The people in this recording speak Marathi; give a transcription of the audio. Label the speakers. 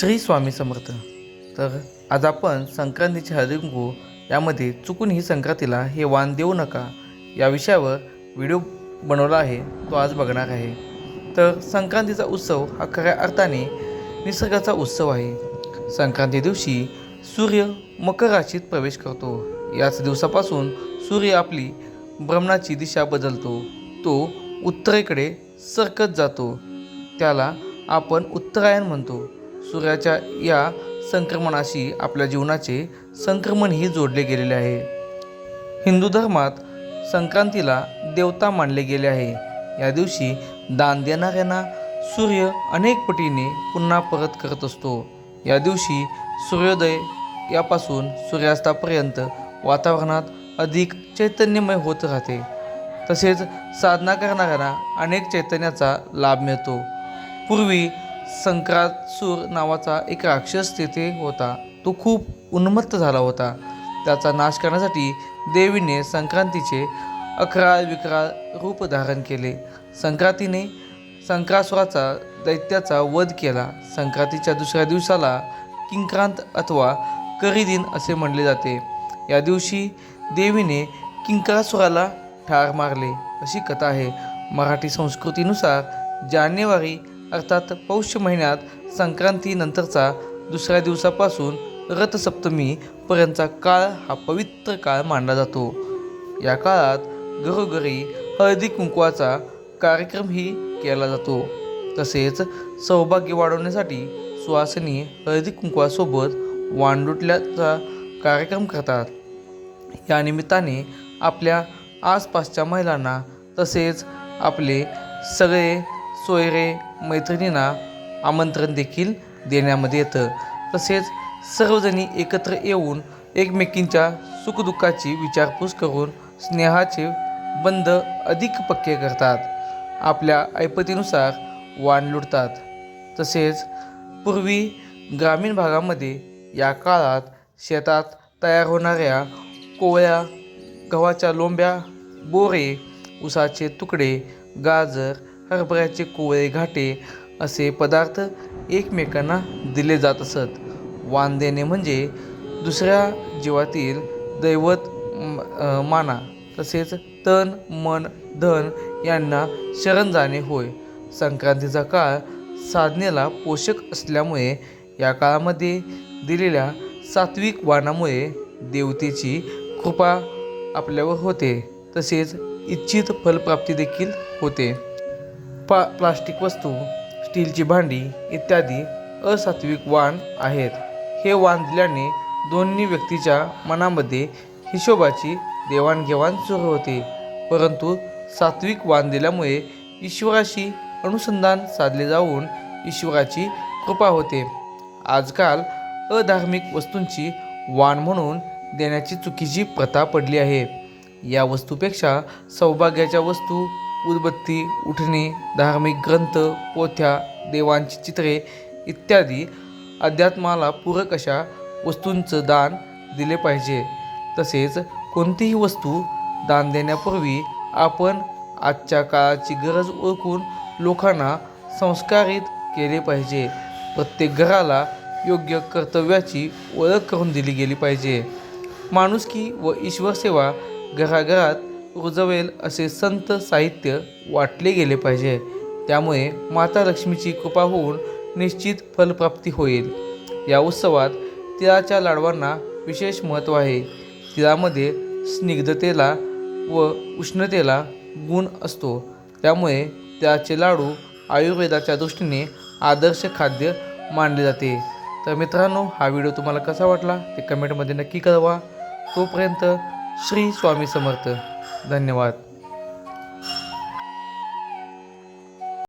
Speaker 1: श्री स्वामी समर्थ. तर आज आपण संक्रांतीचे हळदी यामध्ये चुकून ही संक्रांतीला हे वाण देऊ नका. या विषयावर व्हिडिओ बनवला आहे तो आज बघणार आहे. तर संक्रांतीचा उत्सव हा खऱ्या अर्थाने निसर्गाचा उत्सव आहे. संक्रांती दिवशी सूर्य मकर राशीत प्रवेश करतो. याच दिवसापासून सूर्य आपली भ्रमणाची दिशा बदलतो. तो उत्तरेकडे सरकत जातो. त्याला आपण उत्तरायण म्हणतो. सूर्याच्या या संक्रमणाशी आपल्या जीवनाचे संक्रमणही जोडले गेलेले आहे. हिंदू धर्मात संक्रांतीला देवता मानले गेले आहे. या दिवशी दान देणाऱ्यांना सूर्य अनेक पटीने पुन्हा परत करत असतो. या दिवशी सूर्योदय यापासून सूर्यास्तापर्यंत वातावरणात अधिक चैतन्यमय होत राहते. तसेच साधना करणाऱ्यांना अनेक चैतन्याचा लाभ मिळतो. पूर्वी संक्रासूर नावाचा एक राक्षस तेथे होता. तो खूप उन्मत्त झाला होता. त्याचा नाश करण्यासाठी देवीने संक्रांतीचे अकराळ विकराळ रूप धारण केले. संक्रांतीने संक्रासुराचा दैत्याचा वध केला. संक्रांतीच्या दुसऱ्या दिवसाला किंक्रांत अथवा करीदिन असे म्हणले जाते. या दिवशी देवीने किंकरासुराला ठार मारले. अशी कथा आहे. मराठी संस्कृतीनुसार जानेवारी अर्थात पौष महिन्यात संक्रांतीनंतरचा दुसऱ्या दिवसापासून रथसप्तमीपर्यंतचा काळ हा पवित्र काळ मानला जातो. या काळात घरोघरी हळदी कुंकवाचा कार्यक्रमही केला जातो. तसेच सौभाग्य वाढवण्यासाठी सुवासिनी हळदी कुंकवासोबत वांडुटल्याचा कार्यक्रम करतात. या निमित्ताने आपल्या आसपासच्या महिलांना तसेच आपले सगळे सोयरे मैत्रिणींना आमंत्रण देखील देण्यामध्ये येतं. तसेच सर्वजणी एकत्र येऊन एकमेकींच्या सुखदुःखाची विचारपूस करून स्नेहाचे बंध अधिक पक्के करतात. आपल्या ऐपतीनुसार वाण लुटतात. तसेच पूर्वी ग्रामीण भागामध्ये या काळात शेतात तयार होणाऱ्या कोवळ्या गव्हाच्या लोंब्या बोरे उसाचे तुकडे गाजर हरभऱ्याचे कोवळे घाटे असे पदार्थ एकमेकांना दिले जात असत. वाण देणे म्हणजे दुसऱ्या जीवातील दैवत माना तसेच तन मन धन यांना शरण जाणे होय. संक्रांतीचा काळ साधनेला पोषक असल्यामुळे या काळामध्ये दिलेल्या सात्विक वाणामुळे देवतेची कृपा आपल्यावर होते. तसेच इच्छित फलप्राप्ती देखील होते. पा प्लास्टिक वस्तू स्टीलची भांडी इत्यादी असात्विक वाण आहेत. हे वाण दिल्याने दोन्ही व्यक्तीच्या मनामध्ये हिशोबाची देवाणघेवाण सुरू होते. परंतु सात्विक वाण दिल्यामुळे ईश्वराशी अनुसंधान साधले जाऊन ईश्वराची कृपा होते. आजकाल अधार्मिक वस्तूंची वाण म्हणून देण्याची चुकीची प्रथा पडली आहे. या वस्तूपेक्षा सौभाग्याच्या वस्तू उदबत्ती उठणी धार्मिक ग्रंथ पोथ्या देवांची चित्रे इत्यादी अध्यात्माला पूरक अशा वस्तूंचं दान दिले पाहिजे. तसेच कोणतीही वस्तू दान देण्यापूर्वी आपण आजच्या काळाची गरज ओळखून लोकांना संस्कारित केले पाहिजे. प्रत्येक घराला योग्य कर्तव्याची ओळख करून दिली गेली पाहिजे. माणुसकी व ईश्वर सेवा घराघरात रुजवेल असे संत साहित्य वाटले गेले पाहिजे. त्यामुळे माता लक्ष्मीची कृपा होऊन निश्चित फलप्राप्ती होईल. या उत्सवात तिळाच्या लाडवांना विशेष महत्त्व आहे. तिळामध्ये स्निग्धतेला व उष्णतेला गुण असतो. त्यामुळे तिळाचे लाडू आयुर्वेदाच्या दृष्टीने आदर्श खाद्य मानले जाते. तर मित्रांनो हा व्हिडिओ तुम्हाला कसा वाटला ते कमेंटमध्ये नक्की कळवा. तोपर्यंत श्री स्वामी समर्थ. धन्यवाद.